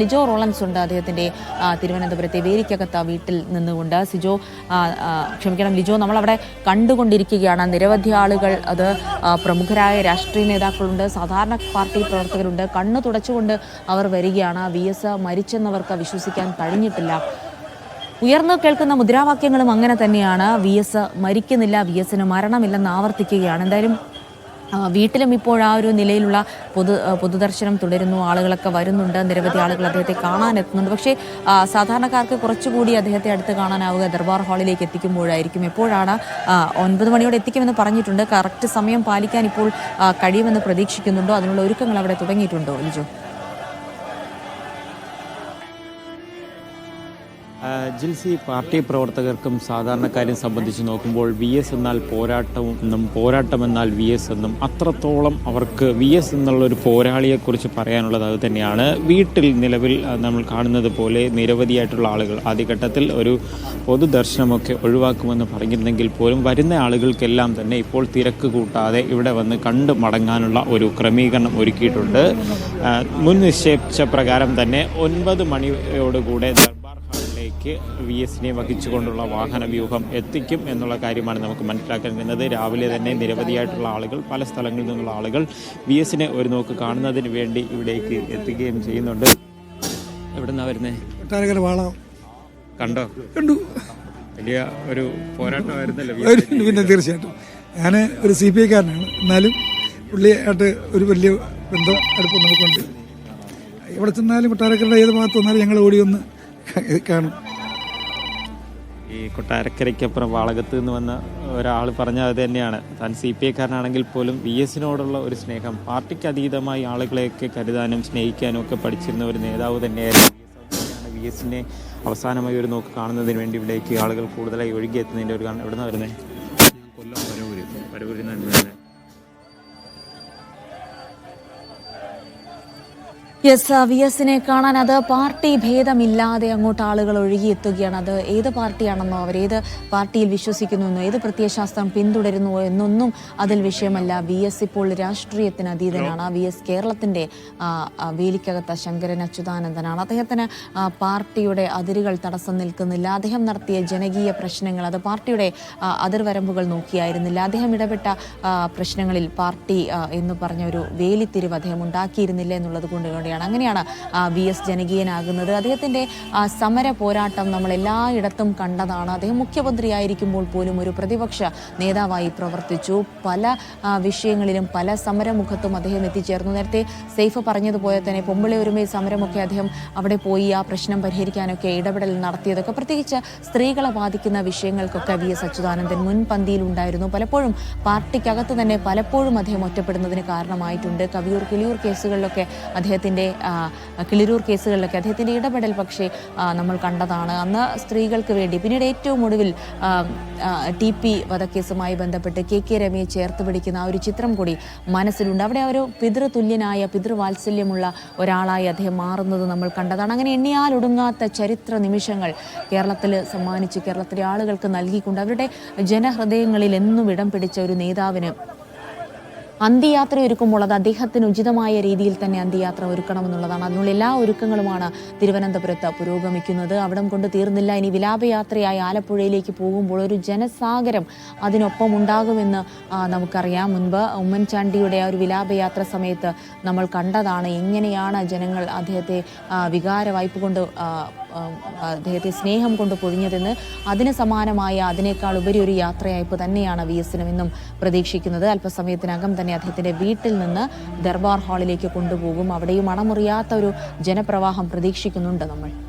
Lijo Rollins ഉണ്ട് അദ്ദേഹത്തിന്റെ തിരുവനന്തപുരത്തെ വേലിക്കകത്ത വീട്ടിൽ നിന്നുകൊണ്ട്. സിജോ ക്ഷമിക്കണം ലിജോ നമ്മളവിടെ കണ്ടുകൊണ്ടിരിക്കുകയാണ്. നിരവധി ആളുകൾ അത് പ്രമുഖരായ രാഷ്ട്രീയ നേതാക്കളുണ്ട് സാധാരണ പാർട്ടി പ്രവർത്തകരുണ്ട്. കണ്ണു തുടച്ചുകൊണ്ട് അവർ വരികയാണ്. വി എസ് മരിച്ചെന്നവർക്ക് വിശ്വസിക്കാൻ കഴിഞ്ഞിട്ടില്ല. ഉയർന്നു കേൾക്കുന്ന മുദ്രാവാക്യങ്ങളും അങ്ങനെ തന്നെയാണ്. വി എസ് മരിക്കുന്നില്ല വി എസിന് മരണമില്ലെന്ന് ആവർത്തിക്കുകയാണ്. എന്തായാലും വീട്ടിലും ഇപ്പോൾ ആ ഒരു നിലയിലുള്ള പൊതു പൊതുദർശനം തുടരുന്നു ആളുകളൊക്കെ വരുന്നുണ്ട് നിരവധി ആളുകൾ അദ്ദേഹത്തെ കാണാൻ എത്തുന്നുണ്ട് പക്ഷേ സാധാരണക്കാർക്ക് കുറച്ചുകൂടി അദ്ദേഹത്തെ അടുത്ത് കാണാനാവുക ദർബാർ ഹാളിലേക്ക് എത്തിക്കുമ്പോഴായിരിക്കും. എപ്പോഴാണ് ഒൻപത് മണിയോടെ എത്തിക്കുമെന്ന് പറഞ്ഞിട്ടുണ്ട്. കറക്റ്റ് സമയം പാലിക്കാൻ ഇപ്പോൾ കഴിയുമെന്ന് പ്രതീക്ഷിക്കുന്നുണ്ടോ? അതിനുള്ള ഒരുക്കങ്ങൾ അവിടെ തുടങ്ങിയിട്ടുണ്ടോ ലിജു? ജിൽസി പാർട്ടി പ്രവർത്തകർക്കും സാധാരണക്കാരെയും സംബന്ധിച്ച് നോക്കുമ്പോൾ വി എസ് എന്നാൽ പോരാട്ടം എന്നും പോരാട്ടം എന്നാൽ വി എസ് എന്നും അത്രത്തോളം അവർക്ക് വി എസ് എന്നുള്ള ഒരു പോരാളിയെക്കുറിച്ച് പറയാനുള്ളത് അത് തന്നെയാണ്. വീട്ടിൽ നിലവിൽ നമ്മൾ കാണുന്നത് പോലെ നിരവധിയായിട്ടുള്ള ആളുകൾ ആദ്യഘട്ടത്തിൽ ഒരു പൊതുദർശനമൊക്കെ ഒഴിവാക്കുമെന്ന് പറഞ്ഞിരുന്നെങ്കിൽ പോലും വരുന്ന ആളുകൾക്കെല്ലാം തന്നെ ഇപ്പോൾ തിരക്ക് കൂട്ടാതെ ഇവിടെ വന്ന് കണ്ടു മടങ്ങാനുള്ള ഒരു ക്രമീകരണം ഒരുക്കിയിട്ടുണ്ട്. മുൻ നിശ്ചയിച്ച പ്രകാരം തന്നെ ഒൻപത് മണിയോടുകൂടെ ഹാളിലേക്ക് വി എസിനെ വഹിച്ചുകൊണ്ടുള്ള വാഹന വ്യൂഹം എത്തിക്കും എന്നുള്ള കാര്യമാണ് നമുക്ക് മനസ്സിലാക്കാൻ കഴിയുന്നത് രാവിലെ തന്നെ നിരവധിയായിട്ടുള്ള ആളുകൾ പല സ്ഥലങ്ങളിൽ നിന്നുള്ള ആളുകൾ വി എസിനെ ഒരു നോക്ക് കാണുന്നതിന് വേണ്ടി ഇവിടേക്ക് എത്തുകയും ചെയ്യുന്നുണ്ട്. എവിടെ നിന്നാണ് വരുന്നത് കണ്ടോ? കണ്ടു. വലിയ ഒരു പോരാട്ടമായിരുന്നല്ലോ പിന്നെ തീർച്ചയായിട്ടും. ഞാൻ ഒരു സി പി ഐക്കാരനാണ് എന്നാലും പുള്ളിയായിട്ട് ഒരു വലിയ ബന്ധം അടുപ്പം നമുക്കുണ്ട്. എവിടെ ചെന്നാലും കൊട്ടാരക്കരുടെ ഏത് ഭാഗത്ത് വന്നാലും ഞങ്ങൾ ഓടി ഒന്ന് കാണും. ഈ കൊട്ടാരക്കരയ്ക്കപ്പുറം വാളകത്ത് നിന്ന് വന്ന ഒരാൾ പറഞ്ഞ അത് തന്നെയാണ്. താൻ സി പി ഐക്കാരനാണെങ്കിൽ പോലും വി എസിനോടുള്ള ഒരു സ്നേഹം പാർട്ടിക്ക് അതീതമായി ആളുകളെയൊക്കെ കരുതാനും സ്നേഹിക്കാനും ഒക്കെ പഠിച്ചിരുന്ന ഒരു നേതാവ് തന്നെയായിരുന്നു വി എസിനെ അവസാനമായി ഒരു നോക്ക് കാണുന്നതിന് വേണ്ടി ഇവിടേക്ക് ആളുകൾ കൂടുതലായി ഒഴുകിയെത്തുന്നതിന്റെ ഒരു കാരണം എവിടെ നിന്നാണ് വരുന്നത് കൊല്ലം പരവൂര്. പരവൂരിൽ നിന്നാണ് യെസ് വി എസിനെ കാണാൻ അത് പാർട്ടി ഭേദമില്ലാതെ അങ്ങോട്ട് ആളുകൾ ഒഴുകിയെത്തുകയാണ്. അത് ഏത് പാർട്ടിയാണെന്നോ അവർ ഏത് പാർട്ടിയിൽ വിശ്വസിക്കുന്നുവെന്നോ ഏത് പ്രത്യയശാസ്ത്രം പിന്തുടരുന്നുവോ എന്നൊന്നും അതിൽ വിഷയമല്ല. വി എസ് ഇപ്പോൾ രാഷ്ട്രീയത്തിന് അതീതനാണ്. വി എസ് കേരളത്തിന്റെ വേലിക്കകത്ത ശങ്കരൻ അച്യുതാനന്ദനാണ്. അദ്ദേഹത്തിന് പാർട്ടിയുടെ അതിരുകൾ തടസ്സം നിൽക്കുന്നില്ല. അദ്ദേഹം നടത്തിയ ജനകീയ പ്രശ്നങ്ങൾ അത് പാർട്ടിയുടെ അതിർവരമ്പുകൾ നോക്കിയായിരുന്നില്ല. അദ്ദേഹം ഇടപെട്ട പ്രശ്നങ്ങളിൽ പാർട്ടി എന്ന് പറഞ്ഞ ഒരു വേലിത്തിരിവ് അദ്ദേഹം ഉണ്ടാക്കിയിരുന്നില്ല എന്നുള്ളത് കൊണ്ട് കൂടിയാണ് അങ്ങനെയാണ് വി എസ് ജനകീയനാകുന്നത്. അദ്ദേഹത്തിന്റെ സമര പോരാട്ടം നമ്മൾ എല്ലായിടത്തും കണ്ടതാണ്. അദ്ദേഹം മുഖ്യമന്ത്രിയായിരിക്കുമ്പോൾ പോലും ഒരു പ്രതിപക്ഷ നേതാവായി പ്രവർത്തിച്ചു. പല വിഷയങ്ങളിലും പല സമരമുഖത്തും അദ്ദേഹം എത്തിച്ചേർന്നു. നേരത്തെ സേഫ് പറഞ്ഞതുപോലെ തന്നെ പൊമ്പിളി ഒരുമയിൽ സമരമൊക്കെ അദ്ദേഹം അവിടെ പോയി ആ പ്രശ്നം പരിഹരിക്കാനൊക്കെ ഇടപെടൽ നടത്തിയതൊക്കെ. പ്രത്യേകിച്ച് സ്ത്രീകളെ ബാധിക്കുന്ന വിഷയങ്ങൾക്കൊക്കെ വി എസ് അച്യുതാനന്ദൻ മുൻപന്തിയിൽ ഉണ്ടായിരുന്നു. പലപ്പോഴും പാർട്ടിക്കകത്ത് തന്നെ പലപ്പോഴും അദ്ദേഹം ഒറ്റപ്പെടുന്നതിന് കാരണമായിട്ടുണ്ട്. കവിയൂർ കിളിയൂർ കേസുകളിലൊക്കെ അദ്ദേഹത്തിന്റെ ആ, കിളിരൂർ കേസുകളിലൊക്കെ അദ്ദേഹത്തിന്റെ ഇടപെടൽ പക്ഷേ നമ്മൾ കണ്ടതാണ്. അന്ന് സ്ത്രീകൾക്ക് വേണ്ടി പിന്നീട് ഏറ്റവും ഒടുവിൽ ടി പി വധക്കേസുമായി ബന്ധപ്പെട്ട് കെ കെ രമയെ ചേർത്ത് പിടിക്കുന്ന ആ ഒരു ചിത്രം കൂടി മനസ്സിലുണ്ട്. അവിടെ ഒരു പിതൃതുല്യനായ പിതൃവാത്സല്യമുള്ള ഒരാളായി അദ്ദേഹം മാറുന്നത് നമ്മൾ കണ്ടതാണ്. അങ്ങനെ എണ്ണിയാൽ ഒടുങ്ങാത്ത ചരിത്ര നിമിഷങ്ങൾ കേരളത്തിൽ സമ്മാനിച്ച് കേരളത്തിലെ ആളുകൾക്ക് നൽകിക്കൊണ്ട് അവരുടെ ജനഹൃദയങ്ങളിൽ എന്നും ഇടം പിടിച്ച ഒരു നേതാവിന് അന്ത്യയാത്ര ഒരുക്കുമ്പോൾ അത് അദ്ദേഹത്തിന് ഉചിതമായ രീതിയിൽ തന്നെ അന്ത്യയാത്ര ഒരുക്കണമെന്നുള്ളതാണ്. അതിനുള്ള എല്ലാ ഒരുക്കങ്ങളുമാണ് തിരുവനന്തപുരത്ത് പുരോഗമിക്കുന്നത്. അവിടം കൊണ്ട് തീർന്നില്ല. ഇനി വിലാപയാത്രയായി ആലപ്പുഴയിലേക്ക് പോകുമ്പോൾ ഒരു ജനസാഗരം അതിനൊപ്പം ഉണ്ടാകുമെന്ന് നമുക്കറിയാം. മുൻപ് ഉമ്മൻചാണ്ടിയുടെ ആ ഒരു വിലാപയാത്ര സമയത്ത് നമ്മൾ കണ്ടതാണ് എങ്ങനെയാണ് ജനങ്ങൾ അദ്ദേഹത്തെ ആ, വികാര വായ്പ കൊണ്ട് അദ്ദേഹത്തെ സ്നേഹം കൊണ്ട് പൊതിഞ്ഞതെന്ന് അതിന് സമാനമായ അതിനേക്കാൾ ഉപരി ഒരു യാത്രയയപ്പ് തന്നെയാണ് വി എസിനും ഇന്നും പ്രതീക്ഷിക്കുന്നത്. അല്പസമയത്തിനകം തന്നെ അദ്ദേഹത്തിന്റെ വീട്ടിൽ നിന്ന് ദർബാർ ഹാളിലേക്ക് കൊണ്ടുപോകും. അവിടെയും അണമുറിയാത്ത ഒരു ജനപ്രവാഹം പ്രതീക്ഷിക്കുന്നുണ്ട് നമ്മൾ.